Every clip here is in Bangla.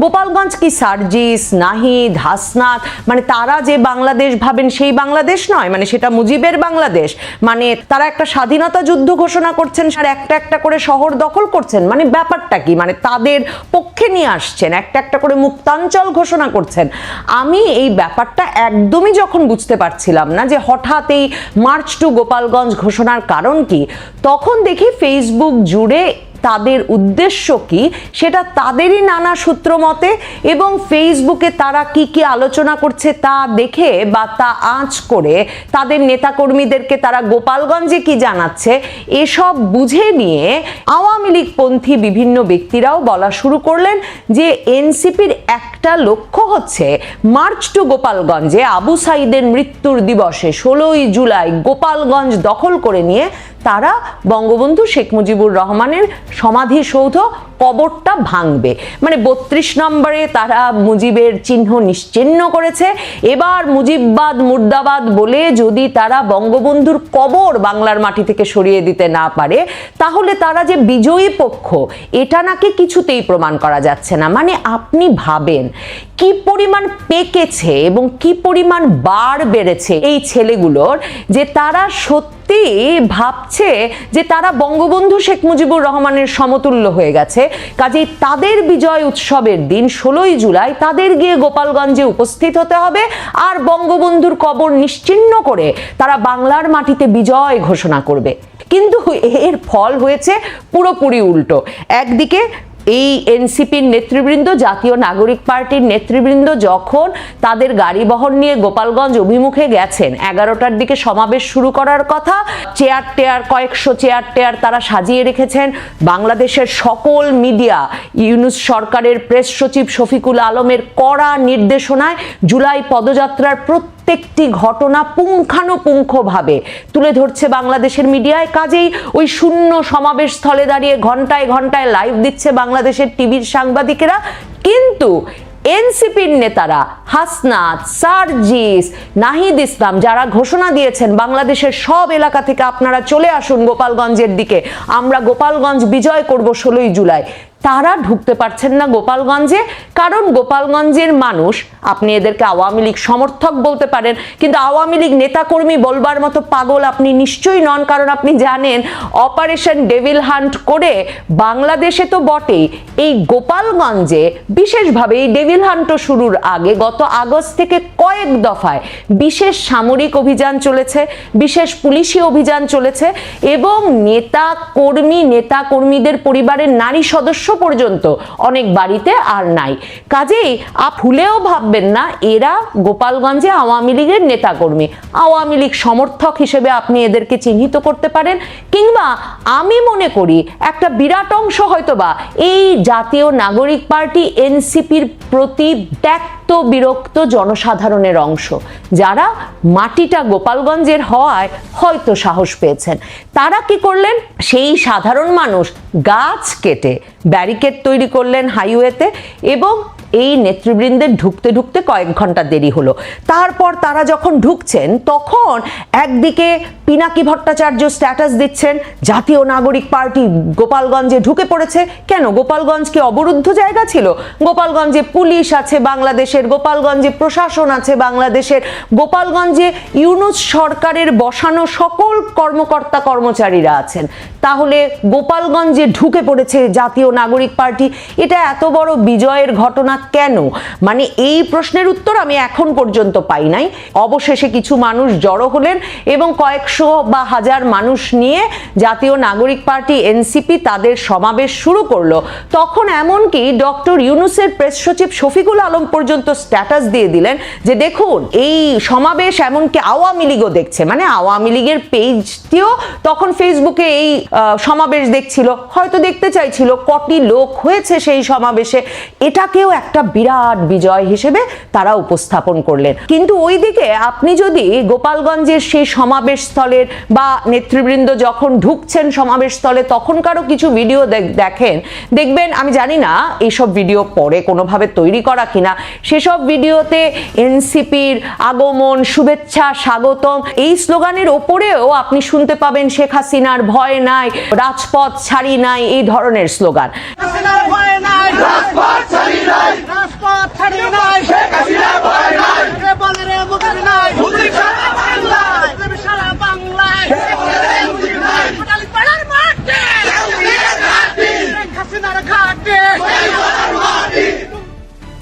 গোপালগঞ্জ কি সার্জিস, নাহিদ, হাসনাত মানে তারা যে বাংলাদেশ ভাবেন সেই বাংলাদেশ নয় মানে সেটা মুজিবের বাংলাদেশ। মানে তারা একটা স্বাধীনতা যুদ্ধ ঘোষণা করছেন, আর একটা একটা করে শহর দখল করছেন মানে ব্যাপারটা কি? মানে তাদের পক্ষে নিয়ে আসছেন, একটা একটা করে মুক্তাঞ্চল ঘোষণা করছেন। আমি এই ব্যাপারটা একদমই যখন বুঝতে পারছিলাম না যে হঠাৎ এই মার্চ টু গোপালগঞ্জ ঘোষণার কারণ কি, তখন দেখি ফেসবুক জুড়ে তাদের উদ্দেশ্য কি? সেটা তাদেরই নানা সূত্র মতে এবং ফেসবুকে তারা কি কি আলোচনা করছে তা দেখে বা তা আঁচ করে তাদের নেতাকর্মীদেরকে তারা গোপালগঞ্জে কি জানাচ্ছে, এসব বুঝে নিয়ে আওয়ামী লীগপন্থী বিভিন্ন ব্যক্তিরাও বলা শুরু করলেন যে এনসিপির একটা লক্ষ্য হচ্ছে মার্চ টু গোপালগঞ্জে আবু সাইদের মৃত্যুর দিবসে ষোলোই জুলাই গোপালগঞ্জ দখল করে নিয়ে তারা বঙ্গবন্ধু শেখ মুজিবুর রহমানের সমাধিসৌধ কবরটা ভাঙবে। মানে বত্রিশ নম্বরে তারা মুজিবের চিহ্ন নিশ্চিহ্ন করেছে। এবার মুজিববাদ, মুর্দাবাদ বলে যদি তারা বঙ্গবন্ধুর কবর বাংলার মাটি থেকে সরিয়ে দিতে না পারে, তাহলে তারা যে বিজয়ী পক্ষ, এটা নাকি কিছুতেই প্রমাণ করা যাচ্ছে না। মানে আপনি ভাবেন, কি পরিমাণ পেকেছে এবং কি পরিমাণ বার বেড়েছে এই ছেলেগুলোর যে তারা সত্যি ভাবছে যে তারা বঙ্গবন্ধু শেখ মুজিবুর রহমানের সমতুল্য হয়ে গেছে। কাজেই তাদের বিজয় উৎসবের দিন ষোলোই জুলাই, তাদের গিয়ে গোপালগঞ্জে উপস্থিত হতে হবে আর বঙ্গবন্ধুর কবর নিশ্চিহ্ন করে তারা বাংলার মাটিতে বিজয় ঘোষণা করবে। কিন্তু এর ফল হয়েছে পুরোপুরি উল্টো। একদিকে এই এনসিপির নেতৃবৃন্দ, জাতীয় নাগরিক পার্টির নেতৃবৃন্দ যখন তাদের গাড়ি বহন নিয়ে গোপালগঞ্জ অভিমুখে গেছেন, এগারোটার দিকে সমাবেশ শুরু করার কথা, চেয়ার টেয়ার, কয়েকশো চেয়ার টেয়ার তারা সাজিয়ে রেখেছেন। বাংলাদেশের সকল মিডিয়া, ইউনুস সরকারের প্রেস সচিব শফিকুল আলমের কড়া নির্দেশনায় জুলাই পদযাত্রার প্রত্যেকটি ঘটনা পুঙ্খানুপুঙ্খভাবে তুলে ধরছে বাংলাদেশের মিডিয়ায়। কাজেই ওই শূন্য সমাবেশ স্থলে দাঁড়িয়ে ঘন্টায় ঘন্টায় লাইভ দিচ্ছে বাংলাদেশের টিভির সাংবাদিকেরা। কিন্তু এনসিপির নেতারা হাসনাত, সার্জিস, নাহিদ ইসলাম যারা ঘোষণা দিয়েছেন বাংলাদেশের সব এলাকা থেকে আপনারা চলে আসুন গোপালগঞ্জের দিকে। আমরা গোপালগঞ্জ বিজয় করব ষোলোই জুলাই। তারা ঢুকতে পারছেন না গোপালগঞ্জে। কারণ গোপালগঞ্জের মানুষ, আপনি এদেরকে আওয়ামী লীগ সমর্থক বলতে পারেন, কিন্তু আওয়ামী লীগ নেতাকর্মী বলবার মতো পাগল আপনি নিশ্চয়ই নন, কারণ আপনি জানেন অপারেশন ডেভিল হান্ট করে বাংলাদেশে তো বটেই। এই গোপালগঞ্জে বিশেষভাবে এই ডেভিল হান্টও শুরুর আগে গত আগস্ট থেকে কয়েক দফায় বিশেষ সামরিক অভিযান চলেছে, বিশেষ পুলিশি অভিযান চলেছে এবং নেতা কর্মী নেতা কর্মীদের পরিবারের নারী সদস্য পর্যন্ত অনেক বাড়িতে আর নাই। কাজেই আপ ভুলেও ভাববেন না, এরা গোপালগঞ্জে আওয়ামী লীগের নেতাকর্মী। আওয়ামী লীগ সমর্থক হিসেবে আপনি এদেরকে চিহ্নিত করতে পারেন কিংবা আমি মনে করি একটা বিরাট অংশ হয়তোবা এই জাতীয় নাগরিক পার্টি এনসিপির প্রতি ত্যক্ত বিরক্ত জনসাধারণের অংশ। যারা মাটিটা গোপালগঞ্জের হওয়ায় হয়তো সাহস পেয়েছেন। তারা কি করলেন? সেই সাধারণ মানুষ গাছ কেটে ব্যারিকেড তৈরি করলেন হাইওয়েতে এবং এই নেতৃবৃন্দের ঢুকতে ঢুকতে কয়েক ঘণ্টা দেরি হলো। তারপর তারা যখন ঢুকছেন, তখন একদিকে পিনাকি ভট্টাচার্য স্ট্যাটাস দিচ্ছেন। জাতীয় নাগরিক পার্টি গোপালগঞ্জে ঢুকে পড়েছে। কেন? গোপালগঞ্জ কি অবরুদ্ধ জায়গা ছিল। গোপালগঞ্জে পুলিশ আছে, বাংলাদেশের গোপালগঞ্জে প্রশাসন আছে, বাংলাদেশের গোপালগঞ্জে ইউনুস সরকারের বসানো সকল কর্মকর্তা কর্মচারীরা আছেন। তাহলে গোপালগঞ্জে ঢুকে পড়েছে জাতীয় নাগরিক পার্টি। এটা এত বড় বিজয়ের ঘটনা কেন? মানে এই প্রশ্নের উত্তর আমি এখন পর্যন্ত পাই নাই। অবশেষে কিছু মানুষ জড়ো হলেন এবং কয়েকশো বা হাজার মানুষ নিয়ে জাতীয় নাগরিক পার্টি এনসিপি তাদের সমাবেশ শুরু করল। তখন এমনকি ডক্টর ইউনুসের প্রেস সচিব শফিকুল আলম পর্যন্ত স্ট্যাটাস দিয়ে দিলেন যে, দেখুন, এই সমাবেশ এমনকি আওয়ামী লীগও দেখছে। মানে আওয়ামী লীগের পেজটিও তখন ফেসবুকে এই সমাবেশ দেখছিল। হয়তো দেখতে চাইছিল, কটি লোক হয়েছে সেই সমাবেশে। এটাকেও একটা বিরাট বিজয় হিসেবে তারা উপস্থাপন করলেন। কিন্তু ওইদিকে আপনি যদি গোপালগঞ্জের সেই সমাবেশ সমাবেশস্থলের বা নেতৃবৃন্দ যখন ঢুকছেন সমাবেশস্থলে তখনকারও কিছু ভিডিও দেখেন। দেখবেন আমি জানি না এইসব ভিডিও পরে কোনোভাবে তৈরি করা কিনা। সেসব ভিডিওতে এনসিপির আগমন শুভেচ্ছা স্বাগতম এই স্লোগানের ওপরেও আপনি শুনতে পাবেন শেখ হাসিনার ভয় নাই রাজপথ ছাড়ি নাই এই ধরনের স্লোগান। শেখ ভয় নাই।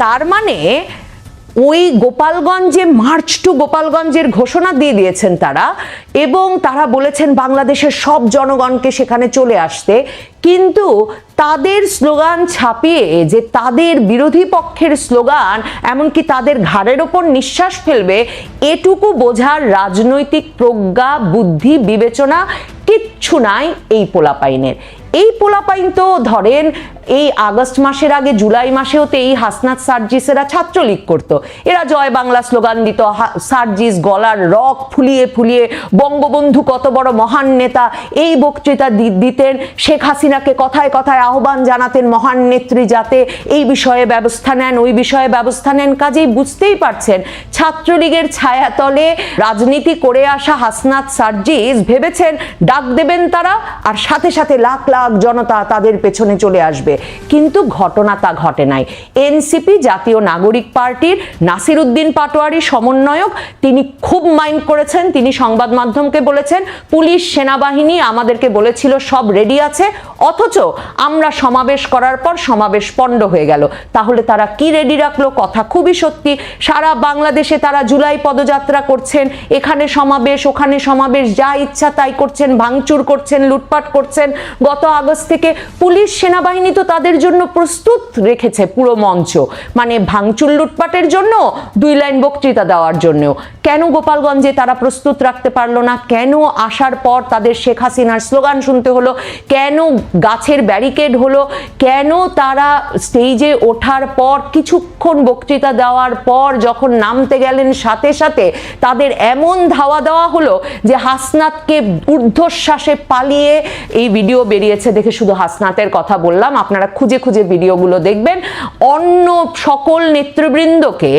তার মানে ওই গোপালগঞ্জে মার্চ টু গোপালগঞ্জের ঘোষণা দিয়ে দিয়েছেন তারা এবং তারা বলেছেন বাংলাদেশের সব জনগণকে সেখানে চলে আসতে। কিন্তু তাদের স্লোগান ছাপিয়ে যে তাদের বিরোধী পক্ষের স্লোগান, এমনকি তাদের ঘাড়ের ওপর নিঃশ্বাস ফেলবে, এটুকু বোঝার রাজনৈতিক প্রজ্ঞা, বুদ্ধি, বিবেচনা কিচ্ছু নাই এই পোলাপাইনের। এই পোলাপাইন তো ধরেন এই আগস্ট মাসের আগে জুলাই মাসেও তো এই হাসনাত সার্জিসেরা ছাত্রলীগ করতো। এরা জয় বাংলা স্লোগান দিত সার্জিস গলার রক ফুলিয়ে ফুলিয়ে বঙ্গবন্ধু কত বড় মহান নেতা, এই বক্তৃতা দিতেন। শেখ হাসিনাকে কথায় কথায় আহ্বান জানাতেন মহান নেত্রী যাতে এই বিষয়ে ব্যবস্থা নেন, ওই বিষয়ে ব্যবস্থা নেন, কাজেই বুঝতেই পারছেন ছাত্রলীগের ছায়াতলে রাজনীতি করে আসা হাসনাত সার্জিস ভেবেছেন ডাক দেবেন তারা, আর সাথে সাথে লাখ লাখ জনতা তাদের পেছনে চলে আসবে। কিন্তু ঘটনা তা ঘটে নাই। এনসিপি, জাতীয় নাগরিক পার্টির নাসির উদ্দিন পাটোয়ারি সমন্বয়ক, তিনি খুব মাইন্ড করেছেন। তিনি সংবাদ মাধ্যমকে বলেছেন, পুলিশ, সেনাবাহিনী আমাদেরকে বলেছিল সব রেডি আছে, অথচ আমরা সমাবেশ করার পর সমাবেশ পণ্ড হয়ে গেল। তাহলে তারা কি রেডি রাখল? কথা খুবই সত্যি। সারা বাংলাদেশে তারা জুলাই পদযাত্রা করছেন। এখানে সমাবেশ, ওখানে সমাবেশ, যা ইচ্ছা তাই করছেন, ভাঙচুর করছেন, লুটপাট করছেন। গত আগস্ট থেকে পুলিশ, সেনাবাহিনী তো তাদের জন্য প্রস্তুত রেখেছে পুরো মঞ্চ। মানে ভাঙচুর লুটপাটের জন্য, দুই লাইন বক্তৃতা দেওয়ার জন্যও। কেন গোপালগঞ্জে তারা প্রস্তুত রাখতে পারল না? কেন আসার পর তাদের শেখ হাসিনার স্লোগান শুনতে হলো? কেন গাছের ব্যারিকেড হলো? কেন তারা স্টেজে ওঠার পর, কিছুক্ষণ বক্তৃতা দেওয়ার পর যখন নামতে গেলেন সাথে সাথে তাদের এমন ধাওয়া দেওয়া হলো যে হাসনাতকে ঊর্ধ্বশ্বাসে পালিয়ে এই ভিডিও বেরিয়েছে। দেখে শুধু হাসনাতের কথা বললাম। আপনারা খুঁজে খুঁজে ভিডিওগুলো দেখবেন। অন্য সকল নেতৃবৃন্দকে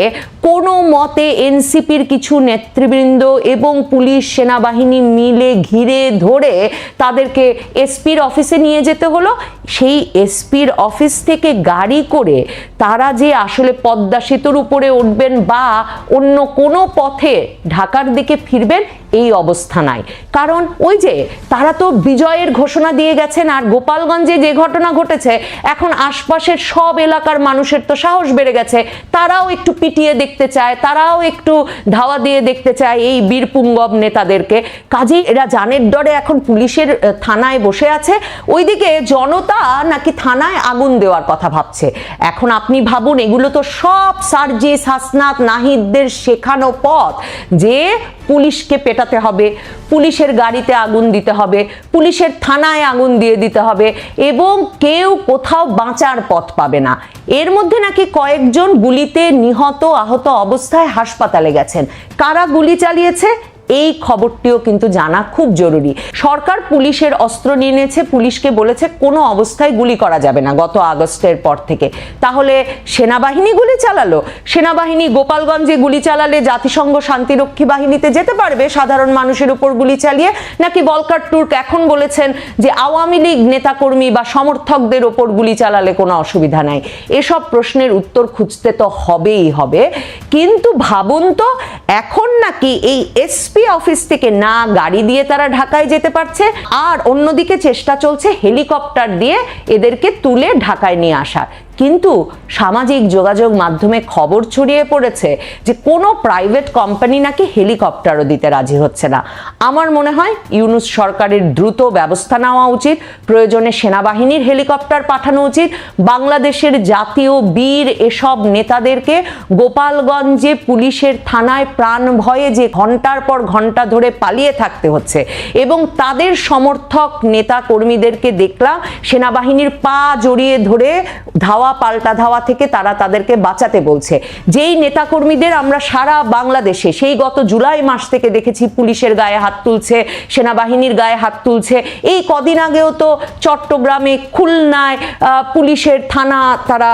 কোনো মতে এনসিপির কিছু নেতৃবৃন্দ এবং পুলিশ সেনাবাহিনী মিলে ঘিরে ধরে তাদেরকে এসপির অফিসে নিয়ে যেতে হলো। সেই এসপির অফিস থেকে গাড়ি করে তারা যে আসলে পদ্মা সেতুর উপরে উঠবেন বা অন্য কোনো পথে ঢাকার দিকে ফিরবেন, এই অবস্থা নাই। কারণ ওই যে তারা তো বিজয়ের ঘোষণা দিয়ে গেছেন আর গোপালগঞ্জে যে ঘটনা ঘটেছে, এখন আশপাশের সব এলাকার মানুষের তো সাহস বেড়ে গেছে। তারাও একটু পিটিয়ে দেখতে চায়, তারাও একটু ধাওয়া দিয়ে দেখতে চায় এই বীরপুঙ্গব নেতাদেরকে। কাজেই এরা জানের ডরে এখন পুলিশের থানায় বসে আছে। ওইদিকে জনতা নাকি থানায় আগুন দেওয়ার কথা ভাবছে। এখন আপনি ভাবুন, এগুলো তো সব সার্জিস হাসনাত নাহিদদের শেখানো পথ। যে পুলিশকে পেটাতে হবে, পুলিশের গাড়িতে আগুন দিতে হবে, পুলিশের থানায় আগুন দিয়ে দিতে হবে এবং কেউ কোথাও বাঁচার পথ পাবে না। এর মধ্যে নাকি কয়েকজন গুলিতে নিহত, আহত অবস্থায় হাসপাতালে গেছেন। কারা গুলি চালিয়েছে? এই খবরটিও কিন্তু জানা খুব জরুরি। সরকার পুলিশের অস্ত্র নিয়ে নিয়েছে, পুলিশকে বলেছে কোনো অবস্থায় গুলি করা যাবে না গত আগস্টের পর থেকে। তাহলে সেনাবাহিনী গুলি চালালো? সেনাবাহিনী গোপালগঞ্জে গুলি চালালে জাতিসংঘ শান্তিরক্ষী বাহিনীতে যেতে পারবে সাধারণ মানুষের উপর গুলি চালিয়ে? নাকি বলকার টুর্ক এখন বলেছেন যে আওয়ামী লীগ নেতাকর্মী বা সমর্থকদের ওপর গুলি চালালে কোনো অসুবিধা নাই? এসব প্রশ্নের উত্তর খুঁজতে তো হবেই হবে। কিন্তু ভাবুন তো, এখন নাকি এই এসপি অফিস থেকে না গাড়ি দিয়ে তারা ঢাকায় যেতে পারছে, আর অন্যদিকে চেষ্টা চলছে হেলিকপ্টার দিয়ে এদেরকে তুলে ঢাকায় নিয়ে আসার কিন্তু সামাজিক যোগাযোগ মাধ্যমে খবর ছড়িয়ে পড়েছে যে কোনো প্রাইভেট কোম্পানি নাকি হেলিকপ্টারও দিতে রাজি হচ্ছে না। আমার মনে হয় ইউনুস সরকারের দ্রুত ব্যবস্থা নেওয়া উচিত, প্রয়োজনে সেনাবাহিনীর হেলিকপ্টার পাঠানো উচিত, বাংলাদেশের জাতীয় বীর এসব নেতাদেরকে গোপালগঞ্জে পুলিশের থানায় প্রাণ ভয়ে যে ঘণ্টার পর ঘণ্টা ধরে পালিয়ে থাকতে হচ্ছে এবং তাদের সমর্থক নেতা কর্মীদেরকে দেখলাম সেনাবাহিনীর পা জড়িয়ে ধরে ধাওয়া পাল্টা ধাওয়া থেকে তারা তাদেরকে বাঁচাতে বলছে। যেই নেতাকর্মীদের আমরা সারা বাংলাদেশে সেই গত জুলাই মাস থেকে দেখেছি পুলিশের গায়ে হাত তুলছে, সেনাবাহিনীর গায়ে হাত তুলছে। এই কদিন আগেও তো চট্টগ্রামে, খুলনায় পুলিশের থানা তারা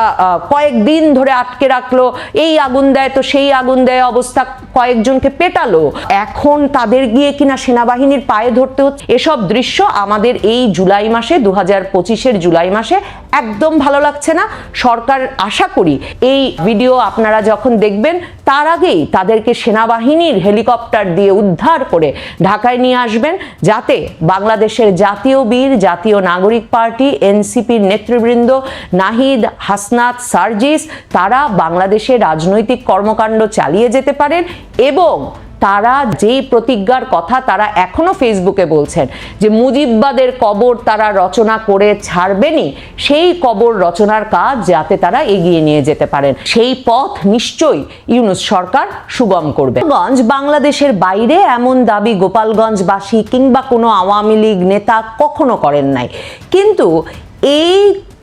কয়েকদিন ধরে আটকে রাখল। এই আগুন দেয় তো সেই আগুন দেয় অবস্থা কয়েকজনকে পেটালো। এখন তাদের গিয়ে কিনা সেনাবাহিনীর পায়ে ধরতে হচ্ছে। এসব দৃশ্য আমাদের এই জুলাই মাসে দু হাজার পঁচিশের জুলাই মাসে একদম ভালো লাগছে না। সরকার আশা করি এই ভিডিও আপনারা যখন দেখবেন, তার আগেই তাদেরকে সেনাবাহিনীর হেলিকপ্টার দিয়ে উদ্ধার করে ঢাকায় নিয়ে আসবেন, যাতে বাংলাদেশের জাতীয় বীর, জাতীয় নাগরিক পার্টি, এনসিপির নেতৃবৃন্দ নাহিদ, হাসনাত, সার্জিস, তারা বাংলাদেশে রাজনৈতিক কর্মকাণ্ড চালিয়ে যেতে পারেন এবং তারা যেই প্রতিজ্ঞার কথা তারা এখনও ফেসবুকে বলছেন, যে মুজিববাদের কবর তারা রচনা করে ছাড়বেনই সেই কবর রচনার কাজ যাতে তারা এগিয়ে নিয়ে যেতে পারেন। সেই পথ নিশ্চয়ই ইউনুস সরকার সুগম করবে। গঞ্জ বাংলাদেশের বাইরে এমন দাবি গোপালগঞ্জবাসী কিংবা কোনো আওয়ামী লীগ নেতা কখনো করেন নাই। কিন্তু এই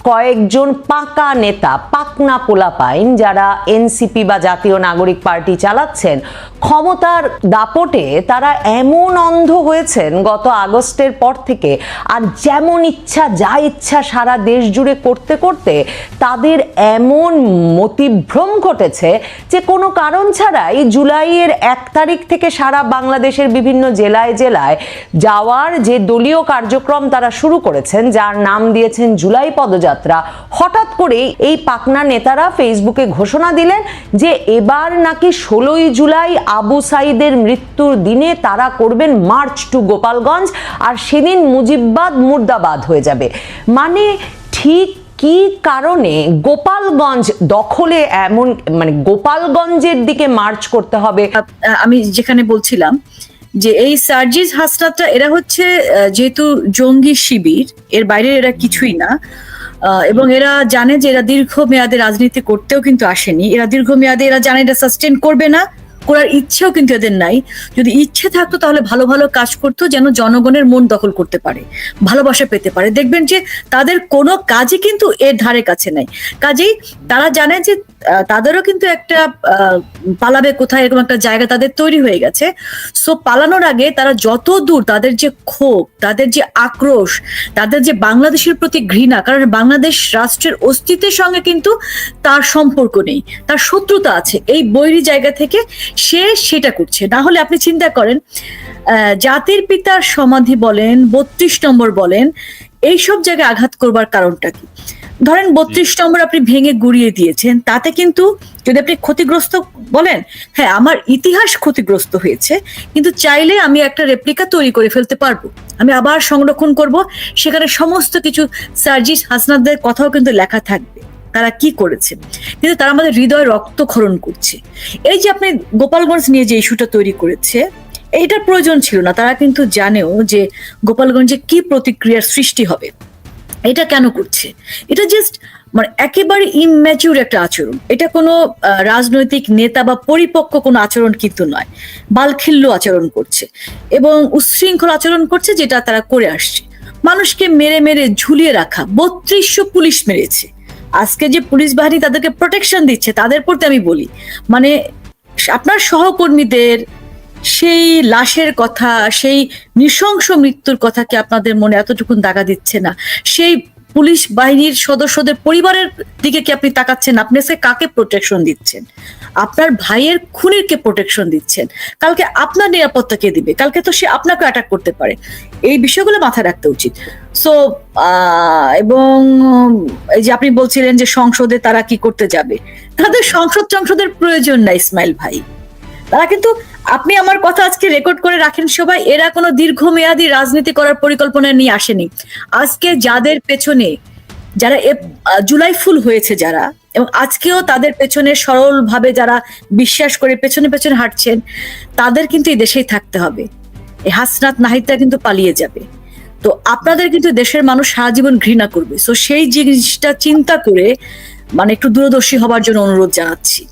কয়েকজন পাকা নেতা, পাকনা পোলাপাইন, যারা এনসিপি বা জাতীয় নাগরিক পার্টি চালাচ্ছেন, ক্ষমতার দাপটে তারা এমন অন্ধ হয়েছেন গত আগস্টের পর থেকে, আর যেমন ইচ্ছা, যা ইচ্ছা সারা দেশ জুড়ে করতে করতে তাদের এমন মতিভ্রম ঘটেছে যে কোনো কারণ ছাড়াই জুলাইয়ের এক তারিখ থেকে সারা বাংলাদেশের বিভিন্ন জেলায় জেলায় যাওয়ার যে দলীয় কার্যক্রম তারা শুরু করেছেন, যার নাম দিয়েছেন জুলাই পদযাত্রা। হঠাৎ করেই এই পাকনা নেতারা ফেসবুকে ঘোষণা দিলেন যে এবার নাকি ষোলোই জুলাই আবু সাইদের মৃত্যুর দিনে তারা করবেন মার্চ টু গোপালগঞ্জ আর সেদিন মুজিববাদ মুর্দাবাদ হয়ে যাবে। মানে ঠিক কি কারণে গোপালগঞ্জ দখলে এমন মানে গোপালগঞ্জের দিকে মার্চ করতে হবে? আমি যেখানে বলছিলাম যে এই সার্জিস হাসনাতটা, এরা হচ্ছে যেহেতু জঙ্গি শিবির, এর বাইরে এরা কিছুই না। এবং এরা জানে যে এরা দীর্ঘ মেয়াদে রাজনীতি করতেও কিন্তু আসেনি। এরা দীর্ঘ মেয়াদে এরা জানে এটা সাস্টেন করবে না, করার ইচ্ছেও কিন্তু এদের নাই। যদি ইচ্ছে থাকতো তাহলে ভালো ভালো কাজ করতো যেন জনগণের মন দখল করতে পারে, ভালোবাসা পেতে পারে। দেখবেন যে তাদের কোনো কাজই কিন্তু এর ধারে কাছে নাই। কাজেই তারা জানে যে তাদেরও কিন্তু একটা পালাবে কোথায় এরকম একটা জায়গা তাদের তৈরি হয়ে গেছে। সো পালানোর আগে তারা যত দূর তাদের যে ক্ষোভ, তাদের যে আক্রোশ, তাদের যে বাংলাদেশের প্রতি ঘৃণা, কারণ বাংলাদেশ রাষ্ট্রের অস্তিত্বের সঙ্গে কিন্তু তার সম্পর্ক নেই, তার শত্রুতা আছে, এই বৈরী জায়গা থেকে সে সেটা করছে। না হলে আপনি চিন্তা করেন জাতির পিতার সমাধি বলেন, বত্রিশ নম্বর বলেন, এইসব জায়গায় আঘাত করবার কারণটা কি? ধরেন বত্রিশ নম্বর আপনি ভেঙে গুড়িয়ে দিয়েছেন তাতে কিন্তু যদি আপনি ক্ষতিগ্রস্ত বলেন হ্যাঁ আমার ইতিহাস ক্ষতিগ্রস্ত হয়েছে কিন্তু চাইলে আমি একটা রেপ্লিকা তৈরি করে ফেলতে পারব। আমি আবার সংরক্ষণ করব সেখানে সমস্ত কিছু সার্জিস হাসনাদের কথাও কিন্তু লেখা থাকবে তারা কি করেছে। কিন্তু তারা আমাদের হৃদয় রক্তক্ষরণ করছে। এই যে আপনি গোপালগঞ্জ নিয়ে যে ইস্যুটা তৈরি করেছে এইটার প্রয়োজন ছিল না। তারা কিন্তু জানেও যে গোপালগঞ্জে কি প্রতিক্রিয়ার সৃষ্টি হবে। এটা কেন করছে? এটা জাস্ট মানে একেবারে ইম্যাচিউর একটা আচরণ। এটা কোনো রাজনৈতিক নেতা বা পরিপক্ক কোনো আচরণ কিন্তু নয়। বালখিল্য আচরণ করছে এবং উচ্ছৃঙ্খল আচরণ করছে যেটা তারা করে আসছে। মানুষকে মেরে মেরে ঝুলিয়ে রাখা, বত্রিশশো পুলিশ মেরেছে। আজকে যে পুলিশ বাহিনী তাদেরকে প্রোটেকশন দিচ্ছে, তাদের প্রতি আমি বলি। মানে আপনার সহকর্মীদের সেই লাশের কথা, সেই নৃশংস মৃত্যুর কথা কি আপনাদের মনে এতটুকুন দাগা দিচ্ছে না। সেই পুলিশ বাহিনীর সদস্যদের পরিবারের দিকে কি আপনি তাকাচ্ছেন? আপনি সে কাকে প্রোটেকশন দিচ্ছেন? আপনার ভাইয়ের খুনের কে প্রোটেকশন দিচ্ছেন? কালকে আপনার নিরাপত্তা কে দিবে? কালকে তো সে আপনাকে অ্যাটাক করতে পারে। এই বিষয়গুলো মাথায় রাখতে উচিত। সো এবং এই যে আপনি বলছিলেন যে সংসদে তারা কি করতে যাবে? তাদের সংসদ সংসদের প্রয়োজন নাই, ইসমাইল ভাই। তারা কিন্তু আপনি আমার কথা আজকে রেকর্ড করে রাখেন সবাই, এরা কোনো দীর্ঘমেয়াদী রাজনীতি করার পরিকল্পনা নিয়ে আসেনি। আজকে যাদের পেছনে, যারা জুলাই ফুল হয়েছে যারা, এবং আজকেও তাদের পেছনে সরলভাবে যারা বিশ্বাস করে পেছনে পেছনে হাঁটছেন, তাদের কিন্তু এই দেশেই থাকতে হবে। এই হাসনাত নাহিদটা কিন্তু পালিয়ে যাবে। তো আপনাদের কিন্তু দেশের মানুষ সারা জীবন ঘৃণা করবে। তো সেই জিনিসটা চিন্তা করে মানে একটু দূরদর্শী হবার জন্য অনুরোধ জানাচ্ছি।